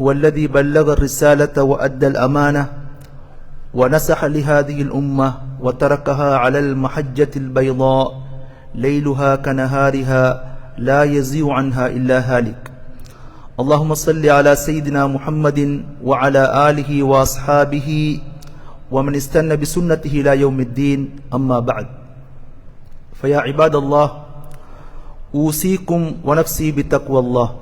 هو الذي بلغ الرسالة وأدى الأمانة ونسح لهذه الأمة وتركها على المحجة البيضاء ليلها كنهارها لا يزيغ عنها إلا هالك. اللهم صل على سيدنا محمد وعلى آله وأصحابه ومن استنى بسنته إلى يوم الدين. أما بعد فيا عباد الله أوصيكم ونفسي بتقوى الله.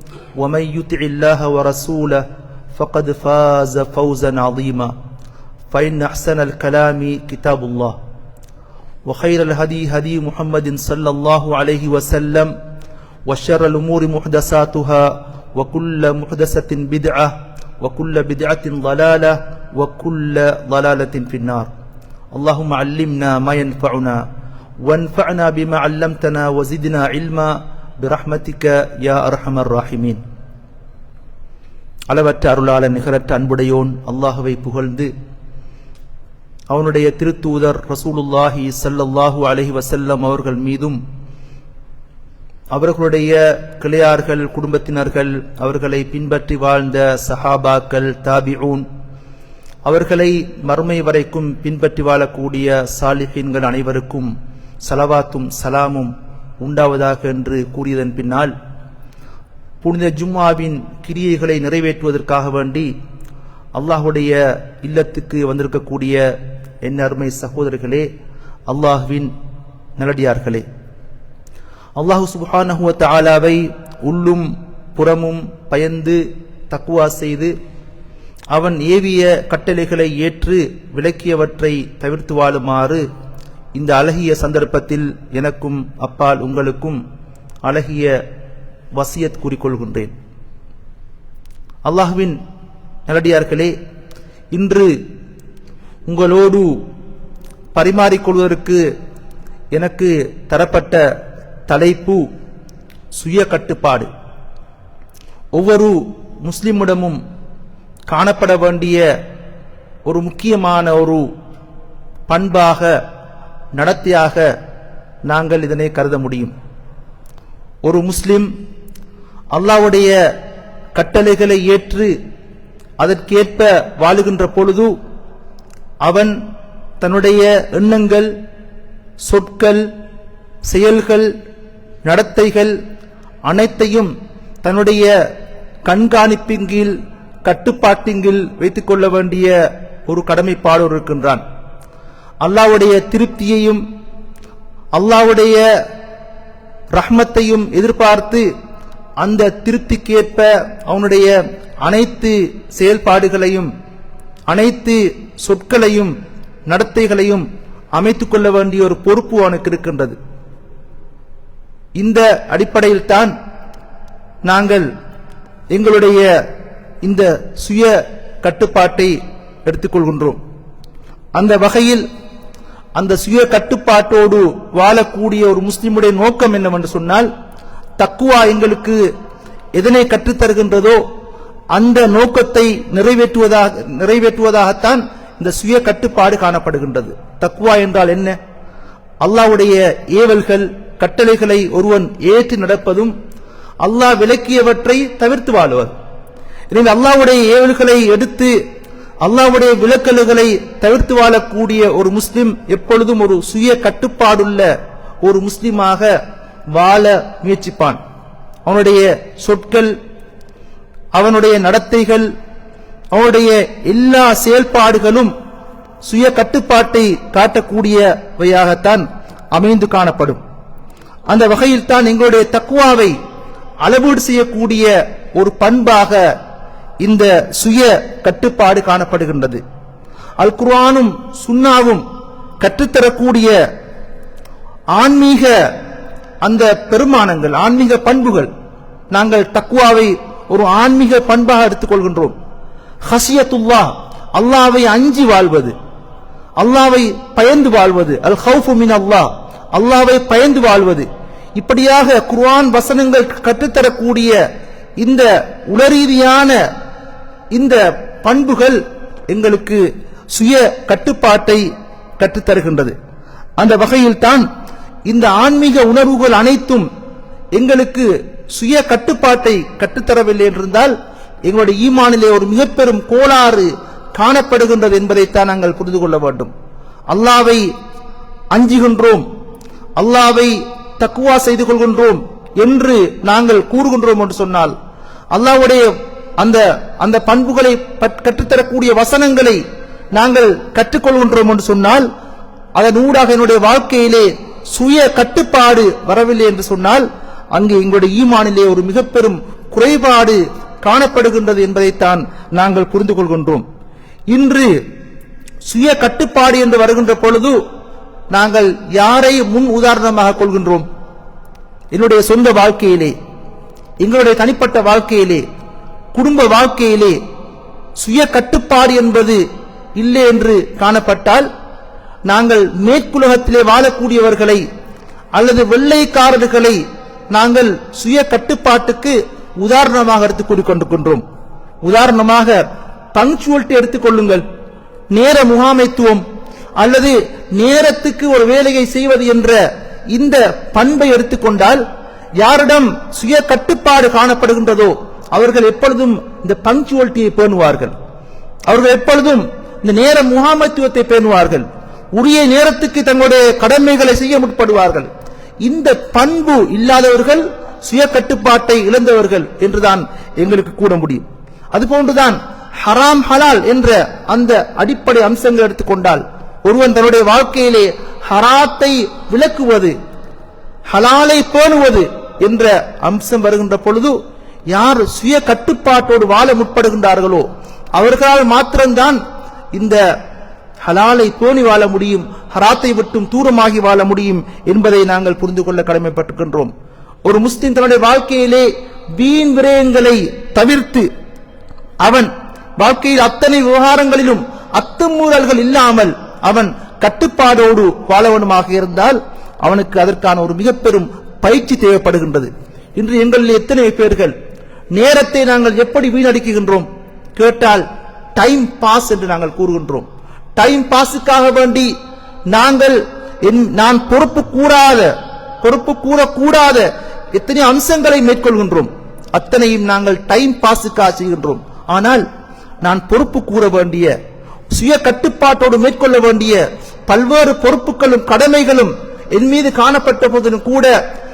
ومن يطع الله ورسوله فقد فاز فوزا عظيما. فإن أحسن الكلام كتاب الله. وخير الهدي هدي محمد صلى الله عليه وسلم وشر الأمور محدثاتها وكل محدثة بدعة وكل بدعة ضلالة وكل ضلالة في النار. اللهم علمنا ما ينفعنا وانفعنا بما علمتنا وزدنا علما பிரஹ்மதிக்க யா அர்ஹமர் ராஹிமீன் அளவற்ற அருளாள நிகரற்ற அன்புடையோன் அல்லாஹுவை புகழ்ந்து அவனுடைய திருத்தூதர் ரசூலுல்லாஹி சல்லல்லாஹூ அலஹி வசல்லம் அவர்கள் மீதும் அவர்களுடைய கிளையார்கள் குடும்பத்தினர்கள் அவர்களை பின்பற்றி வாழ்ந்த சஹாபாக்கள் தாபியூன் அவர்களை மறுமை வரைக்கும் பின்பற்றி வாழக்கூடிய சாலிஹீன்கள் அனைவருக்கும் சலவாத்தும் சலாமும் உண்டாவதாக என்று கூறியதன் பின்னால் புனித ஜும்மாவின் கிரியைகளை நிறைவேற்றுவதற்காக வேண்டி அல்லாஹுடைய இல்லத்துக்கு வந்திருக்கக்கூடிய என் அருமை சகோதரர்களே அல்லாஹுவின் நல்லடியார்களே அல்லாஹு சுபானஹுவ ஆலாவை உள்ளும் புறமும் பயந்து தக்குவா செய்து அவன் ஏவிய கட்டளைகளை ஏற்று விளக்கியவற்றை தவிர்த்து வாழுமாறு இந்த அழகிய சந்தர்ப்பத்தில் எனக்கும் அப்பால் உங்களுக்கும் அழகிய வசியத் கூறிக்கொள்கின்றேன். அல்லாஹுவின் நல்லடியார்களே இன்று உங்களோடு பரிமாறிக்கொள்வதற்கு எனக்கு தரப்பட்ட தலைப்பு சுய கட்டுப்பாடு. ஒவ்வொரு முஸ்லிமிடமும் காணப்பட வேண்டிய ஒரு முக்கியமான ஒரு பண்பாக நடத்தியாக நாங்கள் இதனை கருத முடியும். ஒரு முஸ்லிம் அல்லாவுடைய கட்டளைகளை ஏற்று அதற்கேற்ப வாழுகின்ற பொழுது அவன் தன்னுடைய எண்ணங்கள் சொற்கள் செயல்கள் நடத்தைகள் அனைத்தையும் தன்னுடைய கண்காணிப்பின் கீழ் கட்டுப்பாட்டின் கீழ் வைத்துக் கொள்ள வேண்டிய ஒரு கடமைப்பாடு இருக்கின்றான். அல்லாவுடைய திருப்தியையும் அல்லாவுடைய ரஹ்மத்தையும் எதிர்பார்த்து அந்த திருப்திக்கேற்ப அவனுடைய அனைத்து செயல்பாடுகளையும் அனைத்து சொற்களையும் நடத்தைகளையும் அமைத்துக் கொள்ள வேண்டிய ஒரு பொறுப்பு அவனுக்கு இருக்கின்றது. இந்த அடிப்படையில் தான் நாங்கள் எங்களுடைய இந்த சுய கட்டுப்பாட்டை எடுத்துக்கொள்கின்றோம் அந்த வகையில் அந்த சுய கட்டுப்பாட்டோடு வாழக்கூடிய ஒரு முஸ்லிமுடைய நோக்கம் என்னவென்று சொன்னால் தக்குவா எங்களுக்கு எதனை கற்றுத்தருகின்றதோ அந்த நோக்கத்தை நிறைவேற்றுவதாக நிறைவேற்றுவதாகத்தான் இந்த சுய கட்டுப்பாடு காணப்படுகின்றது. தக்குவா என்றால் என்ன? அல்லாவுடைய ஏவல்கள் கட்டளைகளை ஒருவன் ஏற்று நடப்பதும் அல்லாஹ் விளக்கியவற்றை தவிர்த்து வாழ்வது எனவே அல்லாவுடைய ஏவல்களை எடுத்து அல்லாவுடைய விளக்கல்களை தவிர்த்து வாழக்கூடிய ஒரு முஸ்லிம் எப்பொழுதும் ஒரு சுய கட்டுப்பாடுள்ள ஒரு முஸ்லிமாக வாழ முயற்சிப்பான். அவனுடைய சொற்கள் அவனுடைய நடத்தைகள் அவனுடைய எல்லா செயல்பாடுகளும் சுய கட்டுப்பாட்டை காட்டக்கூடியவையாகத்தான் அமைந்து காணப்படும். அந்த வகையில் தான் எங்களுடைய தக்குவாவை அளவீடு செய்யக்கூடிய ஒரு பண்பாக இந்த சுய கட்டுப்பாடு காணப்படுகின்றது. அல் குர்ஆனும் சுன்னாவும் கற்றுத்தரக்கூடிய ஆன்மீக அந்த பெருமானங்கள் ஆன்மீக பண்புகள் நாங்கள் தக்குவாவை ஒரு ஆன்மீக பண்பாக எடுத்துக்கொள்கின்றோம். ஹசியத்துல்லா அல்லாவை அஞ்சி வாழ்வது அல்லாவை பயந்து வாழ்வது அல் ஹவுஃபு மின் அல்லாஹ் அல்லாவை பயந்து வாழ்வது. இப்படியாக குர்ஆன் வசனங்கள் கற்றுத்தரக்கூடிய இந்த உளரீதியான இந்த பண்புகள் எங்களுக்கு சுய கட்டுப்பாட்டை கற்றுத்தருகின்றது. அந்த வகையில் தான் இந்த ஆன்மீக உணர்வுகள் அனைத்தும் எங்களுக்கு சுய கட்டுப்பாட்டை கற்றுத்தரவில்லை என்றிருந்தால் எங்களுடைய ஈமானிலே ஒரு மிக பெரும் கோளாறு காணப்படுகின்றது என்பதைத்தான் நாங்கள் புரிந்து கொள்ள வேண்டும். அல்லாவை அஞ்சுகின்றோம் அல்லாவை தக்குவா செய்து கொள்கின்றோம் என்று நாங்கள் கூறுகின்றோம் என்று சொன்னால் அல்லாஹ்வுடைய அந்த அந்த பண்புகளை கற்றுத்தரக்கூடிய வசனங்களை நாங்கள் கற்றுக்கொள்கின்றோம் என்று சொன்னால் அதன் ஊடாக என்னுடைய வாழ்க்கையிலே சுய கட்டுப்பாடு வரவில்லை என்று சொன்னால் அங்கே எங்களுடைய ஈமானிலே ஒரு மிக பெரும் குறைபாடு காணப்படுகின்றது என்பதைத்தான் நாங்கள் புரிந்து கொள்கின்றோம். இன்று சுய கட்டுப்பாடு என்று வருகின்ற பொழுது நாங்கள் யாரை முன் உதாரணமாக கொள்கின்றோம்? என்னுடைய சொந்த வாழ்க்கையிலே எங்களுடைய தனிப்பட்ட வாழ்க்கையிலே குடும்ப வாழ்க்கையிலே சுய கட்டுப்பாடு என்பது இல்லை என்று காணப்பட்டால் நாங்கள் மேற்குலகத்திலே வாழக்கூடியவர்களை அல்லது வெள்ளைக்காரர்களை நாங்கள் சுய கட்டுப்பாட்டுக்கு உதாரணமாக எடுத்துக் கொண்டிருக்கின்றோம் உதாரணமாக பங்க்சுவல்ட்டி எடுத்துக்கொள்ளுங்கள் நேர முகாமைத்துவம் அல்லது நேரத்துக்கு ஒரு வேலையை செய்வது என்ற இந்த பண்பை எடுத்துக்கொண்டால் யாரிடம் சுய கட்டுப்பாடு காணப்படுகின்றதோ அவர்கள் எப்பொழுதும் இந்த பங்க்சுவல்ட்டியை பேணுவார்கள். அவர்கள் எப்பொழுதும் இந்த நேர முகாமத்துவத்தை பேணுவார்கள். உரிய நேரத்துக்கு தங்களுடைய கடமைகளை செய்ய முற்படுவார்கள். இந்த பண்பு இல்லாதவர்கள் சுய கட்டுப்பாட்டை இழந்தவர்கள் என்றுதான் எங்களுக்கு கூற முடியும். அதுபோன்றுதான் ஹராம் ஹலால் என்ற அந்த அடிப்படை அம்சங்கள் எடுத்துக்கொண்டால் ஒருவன் தன்னுடைய வாழ்க்கையிலே ஹராத்தை விளக்குவது ஹலாலை பேணுவது என்ற அம்சம் வருகின்ற பொழுது யார் சுய கட்டுப்பாட்டோடு வாழ முற்படுகின்றார்களோ அவர்களால் மாத்திரம்தான் இந்த ஹலாலை தோணி வாழ முடியும் ஹராத்தை விட்டும் தூரமாகி வாழ முடியும் என்பதை நாங்கள் புரிந்து கொள்ள கடமைப்பட்டுகின்றோம் ஒரு முஸ்லிம் தன்னுடைய வாழ்க்கையிலே வீண் விரயங்களை தவிர்த்து அவன் வாழ்க்கையில் அத்தனை விவகாரங்களிலும் அத்துமூறல்கள் இல்லாமல் அவன் கட்டுப்பாடோடு வாழவனுமாக இருந்தால் அவனுக்கு அதற்கான ஒரு மிக பெரும் பயிற்சி தேவைப்படுகின்றது. இன்று எங்களில் எத்தனை பேர்கள் நேரத்தை நாங்கள் எப்படி வீணடிக்குகின்றோம்? கேட்டால் டைம் பாஸ் என்று நாங்கள் கூறுகின்றோம். டைம் பாஸுக்காக வேண்டி நாங்கள் என்- நான் பொறுப்பு கூறாத பொறுப்பு கூறக்கூடாத எத்தனை அம்சங்களை மேற்கொள்கின்றோம். அத்தனையும் நாங்கள் டைம் பாஸுக்காக செய்கின்றோம். ஆனால் நான் பொறுப்பு கூற வேண்டிய சுய கட்டுப்பாட்டோடு மேற்கொள்ள வேண்டிய பல்வேறு பொறுப்புகளும் கடமைகளும் என் மீது காணப்பட்ட போதிலும் கூட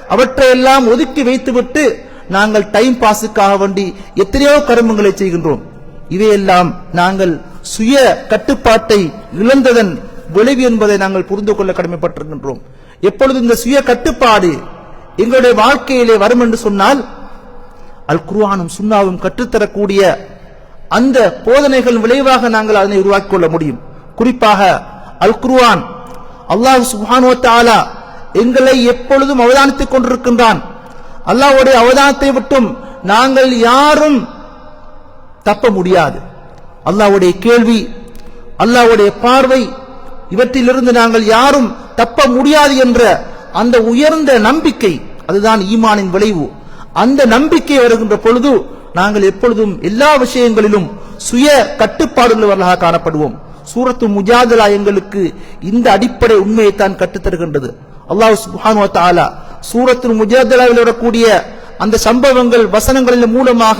அவற்றையெல்லாம் ஒதுக்கி வைத்துவிட்டு நாங்கள் டைம் பாஸுக்காக வேண்டி எத்தனையோ கருமங்களை செய்கின்றோம். இவையெல்லாம் நாங்கள் சுய கட்டுப்பாட்டை இழந்ததன் விளைவு என்பதை நாங்கள் புரிந்து கொள்ள கடமைப்பட்டிருக்கின்றோம். எப்பொழுது இந்த சுய கட்டுப்பாடு எங்களுடைய வாழ்க்கையிலே வரும் என்று சொன்னால் அல் குருவானும் சுண்ணாவும் கற்றுத்தரக்கூடிய அந்த போதனைகள் விளைவாக நாங்கள் அதனை உருவாக்கி கொள்ள முடியும். குறிப்பாக அல் குருவான் அல்லாஹ் சுப்ஹானஹு எங்களை எப்பொழுதும் அவதானித்துக் கொண்டிருக்கின்றான். அல்லாவுடைய அவதானத்தை விட்டும் நாங்கள் யாரும் தப்ப முடியாது. அல்லாஹ்வுடைய கேள்வி அல்லாஹ்வுடைய பார்வை இவற்றிலிருந்து நாங்கள் யாரும் தப்ப முடியாது என்ற அந்த உயர்ந்த நம்பிக்கை அதுதான் ஈமானின் விளைவு. அந்த நம்பிக்கை வருகின்ற பொழுது நாங்கள் எப்பொழுதும் எல்லா விஷயங்களிலும் சுய கட்டுப்பாடுள்ளவர்களாக காணப்படுவோம். சூரத்து முஜாதலா எங்களுக்கு இந்த அடிப்படை உண்மையைத்தான் கற்றுத்தருகின்றது. அல்லாஹ் சுப்ஹானஹு தாலா சூரத்தின் முஜாதலாவில் வரக்கூடிய அந்த சம்பவங்கள் வசனங்களின் மூலமாக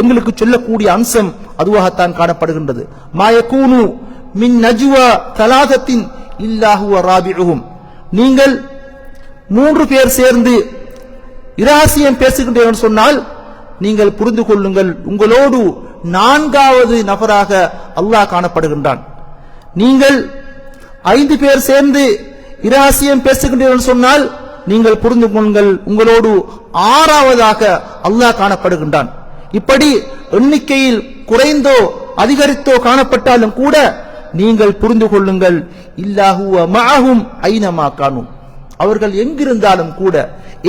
எங்களுக்கு சொல்லக்கூடிய அம்சம் அதுவாகத்தான் காணப்படுகின்றது. மாயக்கூனு மின் நஜுவா தலாதத்தின் இல்லாஹுவ ராபிழுகும் நீங்கள் மூன்று பேர் சேர்ந்து இரகசியம் பேசுகின்றேன் சொன்னால் நீங்கள் புரிந்து கொள்ளுங்கள். உங்களோடு நான்காவது நபராக அல்லாஹ் காணப்படுகின்றான். நீங்கள் ஐந்து பேர் சேர்ந்து இராசியம் பேசுகின்றீர்கள் சொன்னால் நீங்கள் புரிந்து கொள்ளுங்கள். உங்களோடு ஆறாவதாக அல்லாஹ் காணப்படுகின்றான். இப்படி எண்ணிக்கையில் குறைந்தோ அதிகரித்தோ காணப்பட்டாலும் கூட நீங்கள் புரிந்து கொள்ளுங்கள். இல்லாஹுவ மஅஹும் ஐனமா காணும் அவர்கள் எங்கிருந்தாலும் கூட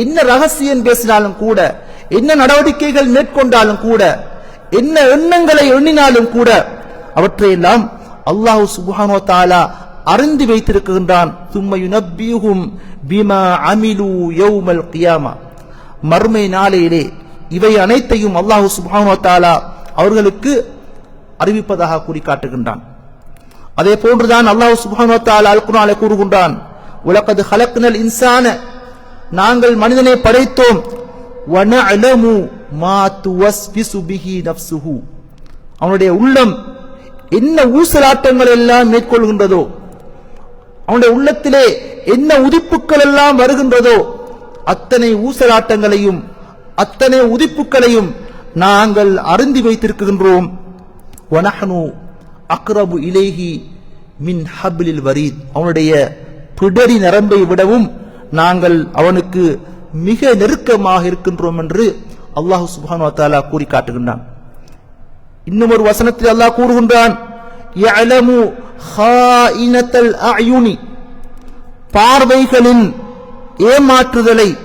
என்ன ரகசியம் பேசினாலும் கூட என்ன நடவடிக்கைகள் மேற்கொண்டாலும் கூட என்ன எண்ணங்களை எண்ணினாலும் கூட அவற்றையெல்லாம் அல்லாஹ் சுபானோ தாலா அருந்து வைத்திருக்கின்றான். சும்ம யுனப்பியுஹும் பிமா அமிலு யௌமல் கியாமா மறுமை நாளையிலே இவை அனைத்தையும் அல்லாஹு சுப்ஹானஹு அவர்களுக்கு அறிவிப்பதாக கூறி காட்டுகின்றான் அதே போன்றுதான் அல்லாஹு சுப்ஹானஹு அல்குனாலே கூறுகின்றான். உலகது ஹலக்னல் இன்சான நாங்கள் மனிதனை படைத்தோம். அவனுடைய உள்ளம் என்ன ஊசலாட்டங்கள் எல்லாம் மேற்கொள்கின்றதோ அவனுடைய உள்ளத்திலே என்ன உதிப்புக்கள் எல்லாம் வருகின்றதோ அத்தனை ஊசலாட்டங்களையும் அத்தனை உதிப்புக்களையும் நாங்கள் அருந்தி வைத்திருக்கின்றோம். வனஹனு அக்ரபு இலேஹி மின் ஹபிலில் வரீத். அவனுடைய பிடரி நரம்பை விடவும் நாங்கள் அவனுக்கு மிக நெருக்கமாக இருக்கின்றோம் என்று அல்லாஹு சுபானு அத்தாலா கூறி காட்டுகின்றான் இன்னும் ஒரு வசனத்தில் அல்லாஹ் கூறுகின்றான் அயுனி. பார்வைகளின் ஏமாற்றுதலை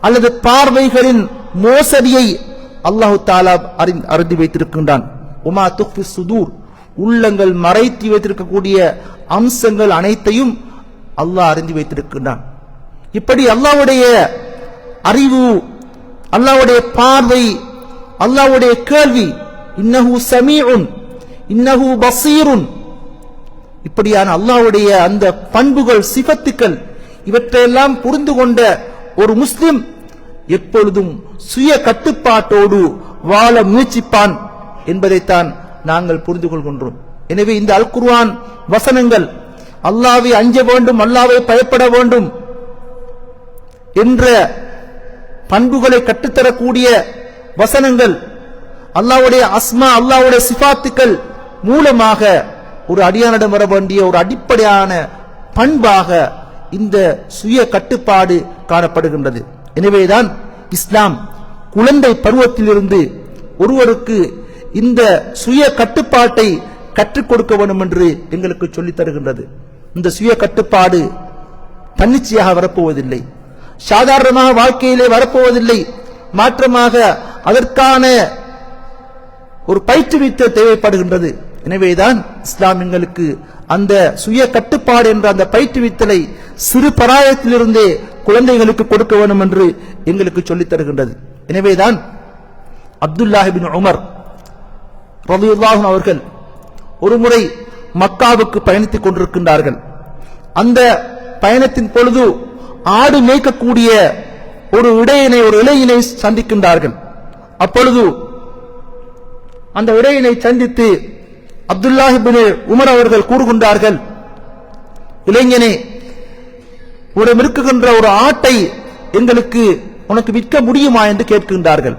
அல்லது பார்வைகளின் மோசடியை அல்லாஹு தாலா அறிந்- அறிந்து வைத்திருக்கின்றான். உமா துஃபி சுதூர். உள்ளங்கள் மறைத்து வைத்திருக்கக்கூடிய அம்சங்கள் அனைத்தையும் அல்லாஹ் அறிந்து வைத்திருக்கின்றான். இப்படி அல்லாவுடைய அறிவு அல்லாவுடைய பார்வை அல்லாவுடைய கேள்வி இன்னஹு சமீஉன் இன்னஹு பசீருன் இப்படியான அல்லாவுடைய அந்த பண்புகள் சிபத்துக்கள் இவற்றையெல்லாம் புரிந்து கொண்ட ஒரு முஸ்லிம் எப்பொழுதும் சுய கட்டுப்பாட்டோடு வாழ முயற்சிப்பான் என்பதைத்தான் நாங்கள் புரிந்து கொள்கின்றோம். எனவே இந்த அல் குர்வான் வசனங்கள் அல்லாவை அஞ்ச வேண்டும் அல்லாவை பயப்பட வேண்டும் என்ற பண்புகளை கற்றுத்தரக்கூடிய வசனங்கள் அல்லாஹ்வுடைய அஸ்மா அல்லாஹ்வுடைய சிபாத்துக்கள் மூலமாக ஒரு அடியானிடம் வர வேண்டிய ஒரு அடிப்படையான பண்பாக இந்த சுய கட்டுப்பாடு காணப்படுகின்றது. எனவேதான் இஸ்லாம் குழந்தை பருவத்திலிருந்து ஒருவருக்கு இந்த சுய கட்டுப்பாட்டை கற்றுக் கொடுக்க வேண்டும் என்று எங்களுக்கு சொல்லித் தருகின்றது. இந்த சுய கட்டுப்பாடு தன்னிச்சையாக வரப்போவதில்லை. சாதாரணமாக வாழ்க்கையிலே வரப்போவதில்லை. மாற்றமாக அதற்கான ஒரு பயிற்றுவித்தல் தேவைப்படுகின்றது. எனவேதான் இஸ்லாம் எங்களுக்கு அந்த சுய கட்டுப்பாடு என்ற அந்த பயிற்றுவித்தலை சிறு பராயத்திலிருந்தே குழந்தைகளுக்கு கொடுக்க வேண்டும் என்று எங்களுக்கு சொல்லித் தருகின்றது. எனவேதான் அப்துல்லாஹிபின் உமர் ரலியல்லாஹு அவர்கள் ஒரு முறை மக்காவுக்கு பயணித்துக் கொண்டிருக்கின்றார்கள். அந்த பயணத்தின் பொழுது ஆடு மேய்க்கக்கூடிய ஒரு இடையினை ஒரு இளையினை சந்திக்கின்றார்கள். அப்பொழுது அந்த இடையினை சந்தித்து அப்துல்லாஹிபின் உமர் அவர்கள் கூறுகின்றார்கள் இளைஞனே உடன் இருக்குகின்ற ஒரு ஆட்டை எங்களுக்கு உனக்கு விற்க முடியுமா? என்று கேட்கின்றார்கள்.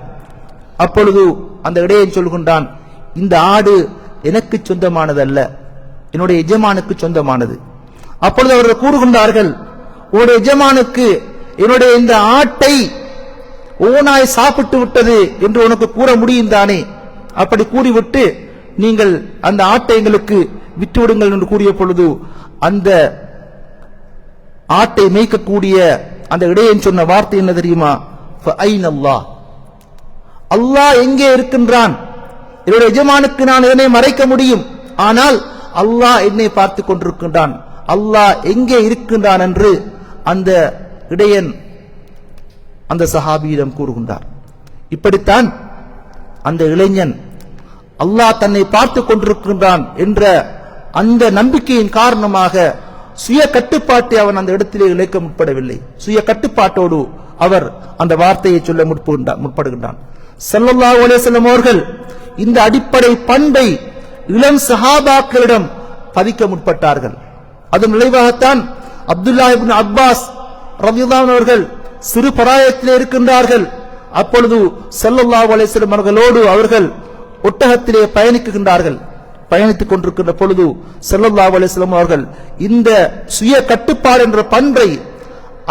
அப்பொழுது அந்த இடையன் சொல்கின்றான் இந்த ஆடு எனக்கு சொந்தமானதல்ல என்னுடைய எஜமானுக்கு சொந்தமானது. அப்பொழுது அவர்கள் கூறுகின்றார்கள் உன்னுடைய எஜமானுக்கு என்னுடைய இந்த ஆட்டை ஓனாய் சாப்பிட்டு விட்டது என்று உனக்கு கூற முடியும் தானே? அப்படி கூறிவிட்டு நீங்கள் அந்த ஆட்டை எங்களுக்கு விட்டுவிடுங்கள் என்று கூறிய பொழுது அந்த ஆட்டை மேய்க்கக்கூடிய அந்த இடையன் சொன்ன வார்த்தை என்ன தெரியுமா? அல்லாஹ் அல்லாஹ் எங்கே இருக்கின்றான்? என்னுடைய எஜமானுக்கு நான் இதனை மறைக்க முடியும்? ஆனால் அல்லாஹ் என்னை பார்த்து கொண்டிருக்கின்றான். அல்லாஹ் எங்கே இருக்கின்றான் என்று அந்த இடையன் அந்த சஹாபியிடம் கூறுகின்றார். இப்படித்தான் அந்த இளைஞன் அல்லாஹ் தன்னை பார்த்து கொண்டிருக்கின்றான் என்ற அந்த நம்பிக்கையின் காரணமாக சுய கட்டுப்பாட்டை அவன் அந்த இடத்திலே இழைக்க முற்படவில்லை. சுய கட்டுப்பாட்டோடு அவர் அந்த வார்த்தையை சொல்ல முற்படுகின்றான். முற்படுகின்றான் ஒலேசலம் அவர்கள் இந்த அடிப்படை பண்பை இளம் சஹாபாக்களிடம் பதிக்க முற்பட்டார்கள். அதன் விளைவாகத்தான் அப்துல்லா இப்னு அப்பாஸ் ரவிதான் அவர்கள் சிறு பராயத்திலே இருக்கின்றார்கள். அப்பொழுது செல்லல்லா ஒலேசலம் அவர்களோடு அவர்கள் ஒட்டகத்திலே பயணிக்குகின்றார்கள். பயணித்துக் கொண்டிருக்கின்ற பொழுது செல்லல்லா செல்லும் அவர்கள் இந்த சுய கட்டுப்பாடு என்ற பண்பை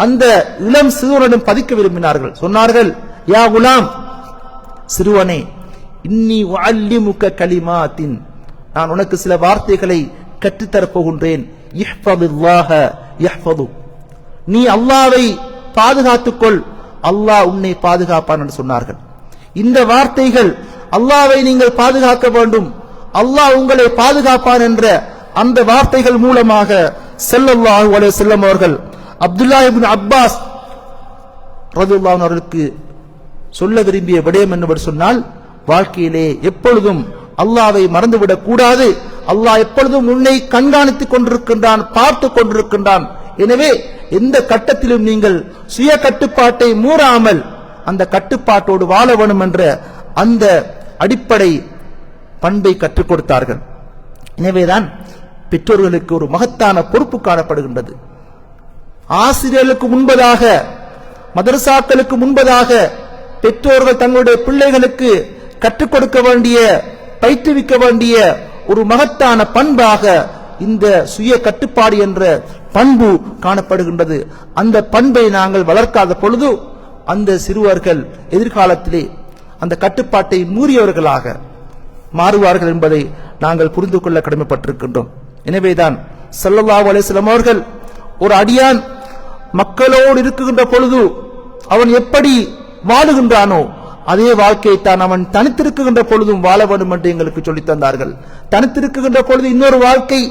அந்த இளம் சிறுவனிடம் பதிக்க விரும்பினார்கள். சொன்னார்கள் யா குலாம் சிறுவனே இன்னி உஅல்லிமுக கலிமாத்தின் நான் உனக்கு சில வார்த்தைகளை கற்றுத்தரப் போகின்றேன். நீ அல்லாவை பாதுகாத்துக்கொள் அல்லாஹ் உன்னை பாதுகாப்பான் என்று சொன்னார்கள். இந்த வார்த்தைகள் அல்லாவை நீங்கள் பாதுகாக்க வேண்டும். அல்லாஹ் உங்களை பாதுகாப்பான் என்ற அந்த வார்த்தைகள் மூலமாக செல்லல்லாஹு அலே செல்லம் அவர்கள் அப்துல்லா இப்னு அப்பாஸ் ரதுல்லான் அவர்களுக்கு சொல்ல விரும்பிய விடயம் என்னவர் சொன்னால் வாழ்க்கையிலே எப்பொழுதும் அல்லாவை மறந்துவிடக் கூடாது. அல்லாஹ் எப்பொழுதும் உன்னை கண்காணித்துக் கொண்டிருக்கின்றான் பார்த்து கொண்டிருக்கின்றான். எனவே எந்த கட்டத்திலும் நீங்கள் சுய கட்டுப்பாட்டை மூறாமல் அந்த கட்டுப்பாட்டோடு வாழ வேண்டும் என்ற அந்த அடிப்படை பண்பை கற்றுக் கொடுத்தார்கள். எனவேதான் பெற்றோர்களுக்கு ஒரு மகத்தான பொறுப்பு காணப்படுகின்றது. ஆசிரியர்களுக்கு முன்பதாக மதரசாக்களுக்கு முன்பதாக பெற்றோர்கள் தங்களுடைய பிள்ளைகளுக்கு கற்றுக் கொடுக்க வேண்டிய பயிற்றுவிக்க வேண்டிய ஒரு மகத்தான பண்பாக இந்த சுய கட்டுப்பாடு என்ற பண்பு காணப்படுகின்றது. அந்த பண்பை நாங்கள் வளர்க்காத பொழுது அந்த சிறுவர்கள் எதிர்காலத்திலே அந்த கட்டுப்பாட்டை மீறியவர்களாக மாறுவார்கள் என்பதை நாங்கள் புரிந்து கொள்ள கடமைப்பட்டிருக்கின்றோம். எனவேதான் சல்லல்லா அலைஹி அவர்கள் ஒரு அடியான் மக்களோடு இருக்குகின்ற பொழுது அவன் எப்படி வாழுகின்றானோ அதே வாழ்க்கையை தான் அவன் தனித்திருக்குகின்ற பொழுதும் வாழ வேண்டும் என்று எங்களுக்கு சொல்லித் தந்தார்கள். தனித்திருக்குகின்ற பொழுது இன்னொரு வாழ்க்கை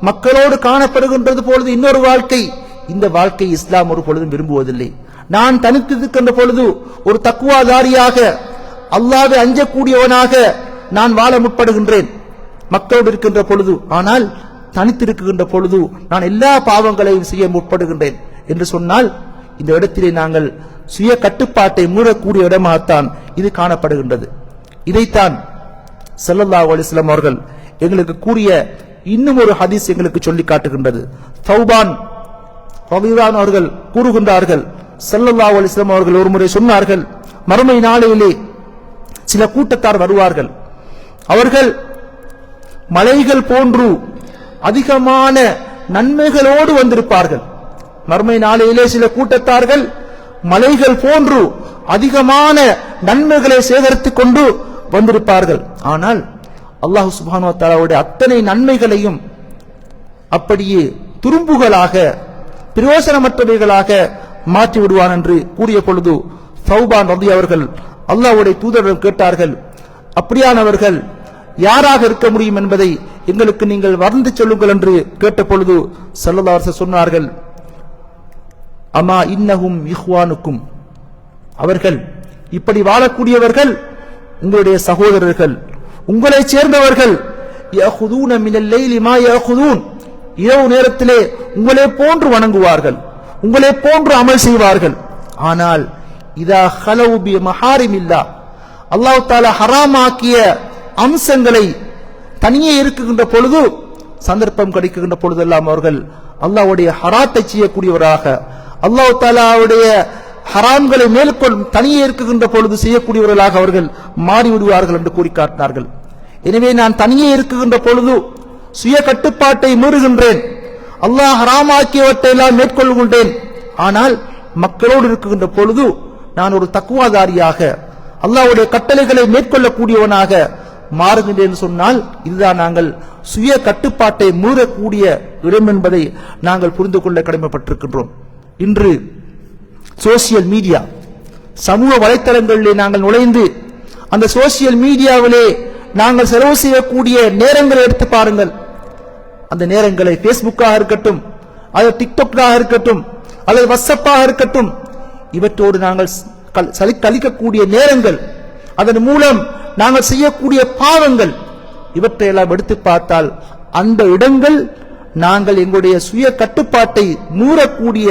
மக்களோடு காணப்படுகின்றது பொழுது இன்னொரு வாழ்க்கை. இந்த வாழ்க்கை இஸ்லாம் ஒரு பொழுதும் விரும்புவதில்லை. நான் தனித்திருக்கின்ற பொழுது ஒரு தக்குவாதாரியாக அல்லாது அஞ்சக்கூடியவனாக நான் வாழ முற்படுகின்றேன். மக்களோடு இருக்கின்ற பொழுது ஆனால் தனித்திருக்கின்ற பொழுது நான் எல்லா பாவங்களையும் செய்ய முற்படுகின்றேன். என்று சொன்னால் இந்த இடத்திலே நாங்கள் சுய கட்டுப்பாட்டை மூடக்கூடிய இடமாகத்தான் இது காணப்படுகின்றது. இதைத்தான் செல்லல்லா அலிஸ்லாம் அவர்கள் எங்களுக்கு கூறிய இன்னும் ஒரு ஹதீஸ் எங்களுக்கு சொல்லி காட்டுகின்றது. தௌபான் ரலியல்லாஹு அவர்கள் கூறுகின்றார்கள். செல்லல்லா அலிஸ்லாம் அவர்கள் அவர்கள் ஒருமுறை சொன்னார்கள் மறுமை நாளையிலே சில கூட்டத்தார் வருவார்கள். அவர்கள் மலைகள் போன்று அதிகமான நன்மைகளோடு வந்திருப்பார்கள். மறுமை நாளையிலே சில கூட்டத்தார்கள் மலைகள் போன்று அதிகமான நன்மைகளை சேகரித்துக் கொண்டு வந்திருப்பார்கள். ஆனால் அல்லாஹ் சுபானு தாலாவுடைய அத்தனை நன்மைகளையும் அப்படியே துரும்புகளாக பிரயோசனமற்றவைகளாக மாற்றி விடுவான் என்று கூறிய பொழுது சௌபான் ரவி அவர்கள் அல்லாவுடைய தூதரிடம் கேட்டார்கள் அப்படியானவர்கள் யாராக இருக்க முடியும் என்பதை எங்களுக்கு நீங்கள் வர்ந்து சொல்லுங்கள் என்று கேட்ட பொழுது சொன்னார்கள் அமா இன்னகும் இஹ்வானுக்கும் அவர்கள் இப்படி வாழக்கூடியவர்கள் உங்களுடைய சகோதரர்கள் உங்களை சேர்ந்தவர்கள் இரவு நேரத்திலே உங்களை போன்று வணங்குவார்கள் உங்களை போன்று அமல் செய்வார்கள். ஆனால் இதா ஹலவு மஹாரிமில்லா. அல்லாஹ் தாலா ஹராமாக்கிய அம்சங்களை தனியே இருக்குகின்ற பொழுது சந்தர்ப்பம் கிடைக்குகின்ற பொழுதெல்லாம் அவர்கள் அல்லாஹ்வுடைய ஹராத்தை செய்யக்கூடியவராக அல்லாஹ் தாலாவுடைய ஹராம்களை மேற்கொள் தனியே இருக்குகின்ற பொழுது செய்யக்கூடியவர்களாக அவர்கள் மாறிவிடுவார்கள் என்று கூறி காட்டினார்கள். எனவே நான் தனியே இருக்குகின்ற பொழுது சுய கட்டுப்பாட்டை மீறுகின்றேன். அல்லாஹ் ஹராமாக்கியவற்றை எல்லாம் மேற்கொள்கின்றேன். ஆனால் மக்களோடு இருக்குகின்ற பொழுது நான் ஒரு தக்குவாதாரியாக அல்லாவுடைய கட்டளைகளை மேற்கொள்ளக்கூடியவனாக மாறுகின்றேன் சொன்னால் இதுதான் நாங்கள் சுய கட்டுப்பாட்டை மீறக்கூடிய இடம் என்பதை நாங்கள் புரிந்து கொள்ள கடமைப்பட்டிருக்கின்றோம். இன்று சோசியல் மீடியா சமூக வலைத்தளங்களிலே நாங்கள் நுழைந்து அந்த சோசியல் மீடியாவிலே நாங்கள் செலவு செய்யக்கூடிய நேரங்களை எடுத்து பாருங்கள். அந்த நேரங்களை பேஸ்புக்காக இருக்கட்டும் அது டிக்டாக்காக இருக்கட்டும் அல்லது வாட்ஸ்அப்பாக இருக்கட்டும் இவற்றோடு நாங்கள் கல்- கழிக்கக்கூடிய நேரங்கள் அதன் மூலம் நாங்கள் செய்யக்கூடிய பாவங்கள் இவற்றையெல்லாம் எடுத்து பார்த்தால் அந்த இடங்கள் நாங்கள் எங்களுடைய சுய கட்டுப்பாட்டை மூறக்கூடிய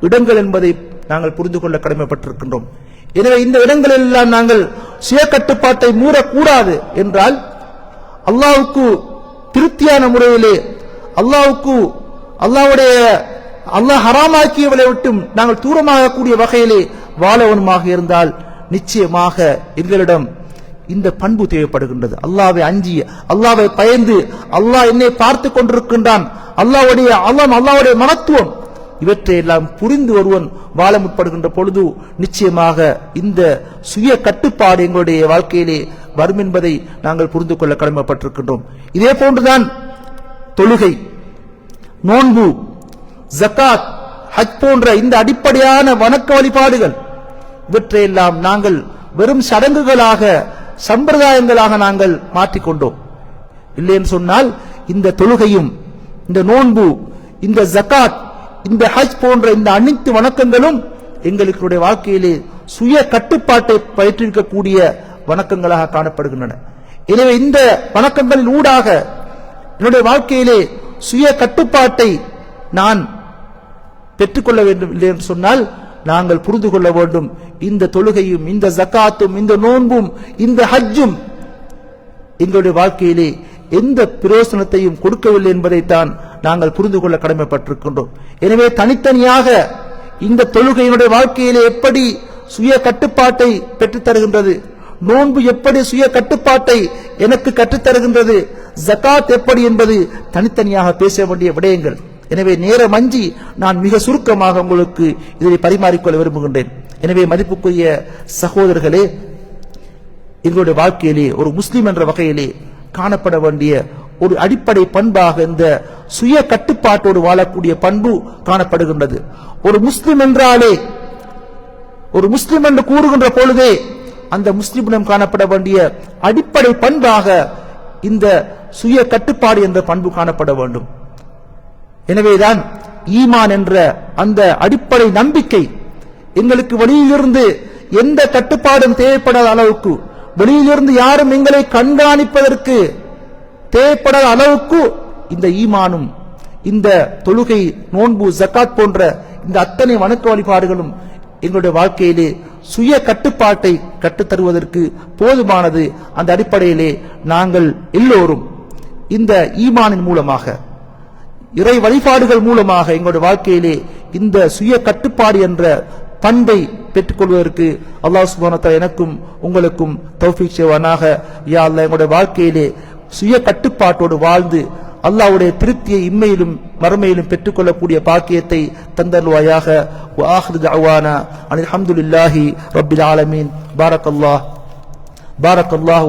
இடங்கள் என்பதை நாங்கள் புரிந்து கொள்ள கடமைப்பட்டிருக்கின்றோம். எனவே இந்த இடங்களில் எல்லாம் நாங்கள் சுய கட்டுப்பாட்டை மூறக்கூடாது என்றால் அல்லாவுக்கு திருப்தியான முறையிலே அல்லாவுக்கு அல்லாவுடைய அல்லாஹ் ஹராமாக்கியவளை விட்டும் நாங்கள் தூரமாகக்கூடிய வகையிலே வாழவனுமாக இருந்தால் நிச்சயமாக எங்களிடம் இந்த பண்பு தேவைப்படுகின்றது. அல்லாவை அஞ்சி அல்லாவை பயந்து அல்லாஹ் என்னை பார்த்து கொண்டிருக்கின்றான். அல்லாஹ்வுடைய அல்லாம் அல்லாவுடைய மனத்துவம். இவற்றை எல்லாம் புரிந்து ஒருவன் வாழ முற்படுகின்ற பொழுது நிச்சயமாக இந்த சுய கட்டுப்பாடு எங்களுடைய வாழ்க்கையிலே வரும் என்பதை நாங்கள் புரிந்து கொள்ள கடமைப்பட்டிருக்கின்றோம். இதே போன்றுதான் தொழுகை நோன்பு ஜகாத் ஹஜ் போன்ற இந்த அடிப்படையான வணக்க வழிபாடுகள். இவற்றையெல்லாம் நாங்கள் வெறும் சடங்குகளாக சம்பிரதாயங்களாக நாங்கள் மாற்றிக்கொண்டோம். இல்லைன்னு சொன்னால் இந்த தொழுகையும் இந்த நோன்பு இந்த ஜகாத் இந்த ஹஜ் போன்ற இந்த அனைத்து வணக்கங்களும் எங்களுடைய வாழ்க்கையிலே சுய கட்டுப்பாட்டை பயிற்றிருக்கக்கூடிய வணக்கங்களாக காணப்படுகின்றன. எனவே இந்த வணக்கங்களின் ஊடாக என்னுடைய வாழ்க்கையிலே சுய கட்டுப்பாட்டை நான் பெற்றுக்கொள்ள வேண்டும் இல்லை என்று சொன்னால் நாங்கள் புரிந்து கொள்ள வேண்டும். இந்த தொழுகையும் இந்த ஜக்காத்தும் இந்த நோன்பும் இந்த ஹஜ்ஜும் எங்களுடைய வாழ்க்கையிலே எந்த பிரயோசனத்தையும் கொடுக்கவில்லை என்பதைத்தான் நாங்கள் புரிந்து கொள்ள கடமைப்பட்டிருக்கின்றோம். எனவே தனித்தனியாக இந்த தொழுகையினுடைய வாழ்க்கையிலே எப்படி சுய கட்டுப்பாட்டை பெற்றுத் தருகின்றது நோன்பு எப்படி சுய கட்டுப்பாட்டை எனக்கு கற்றுத் தருகின்றது ஜகாத் எப்படி என்பது தனித்தனியாக பேச வேண்டிய விடயங்கள். எனவே நேரம் அஞ்சி நான் மிக சுருக்கமாக உங்களுக்கு இதை பரிமாறிக்கொள்ள விரும்புகின்றேன். எனவே மதிப்புக்குரிய சகோதரர்களே எங்களுடைய வாழ்க்கையிலே ஒரு முஸ்லிம் என்ற வகையிலே காணப்பட வேண்டிய ஒரு அடிப்படை பண்பாக இந்த சுய கட்டுப்பாட்டோடு வாழக்கூடிய பண்பு காணப்படுகின்றது. ஒரு முஸ்லிம் என்றாலே ஒரு முஸ்லிம் என்று கூறுகின்ற பொழுதே அந்த முஸ்லிமிடம் காணப்பட வேண்டிய அடிப்படை பண்பாக இந்த சுய கட்டுப்பாடு என்ற பண்பு காணப்பட வேண்டும். எனவேதான் ஈமான் என்ற அந்த அடிப்படை நம்பிக்கை எங்களுக்கு வெளியிலிருந்து எந்த கட்டுப்பாடும் தேவைப்படாத அளவுக்கு வெளியிலிருந்து யாரும் எங்களை கண்காணிப்பதற்கு தேவைப்படாத அளவுக்கு இந்த ஈமானும் இந்த தொழுகை நோன்பு ஜக்காத் போன்ற இந்த அத்தனை வணக்க வழிபாடுகளும் எங்களுடைய வாழ்க்கையிலே சுய கட்டுப்பாட்டை கற்றுத்தருவதற்கு போதுமானது. அந்த அடிப்படையிலே நாங்கள் எல்லோரும் இந்த ஈமானின் மூலமாக இறை வழிபாடுகள் மூலமாக எங்களுடைய வாழ்க்கையிலே இந்த சுய கட்டுப்பாடு என்ற பண்பை பெற்றுக்கொள்வதற்கு அல்லாஹ் சுபானத்தால் எனக்கும் உங்களுக்கும் தௌஃபிக் சேவானாக யா அல்லா எங்களுடைய வாழ்க்கையிலே சுய கட்டுப்பாட்டோடு வாழ்ந்து அல்லாஹ்வுடைய திருப்தியை இம்மையிலும் மறுமையிலும் பெற்றுக்கொள்ளக்கூடிய பாக்கியத்தை தந்தல்வாயாக ஆஹ்து அவானா அனில் அஹமதுல்லாஹி ரபில் ஆலமீன். பாரக் அல்லாஹ் பாரக் அல்லாஹ்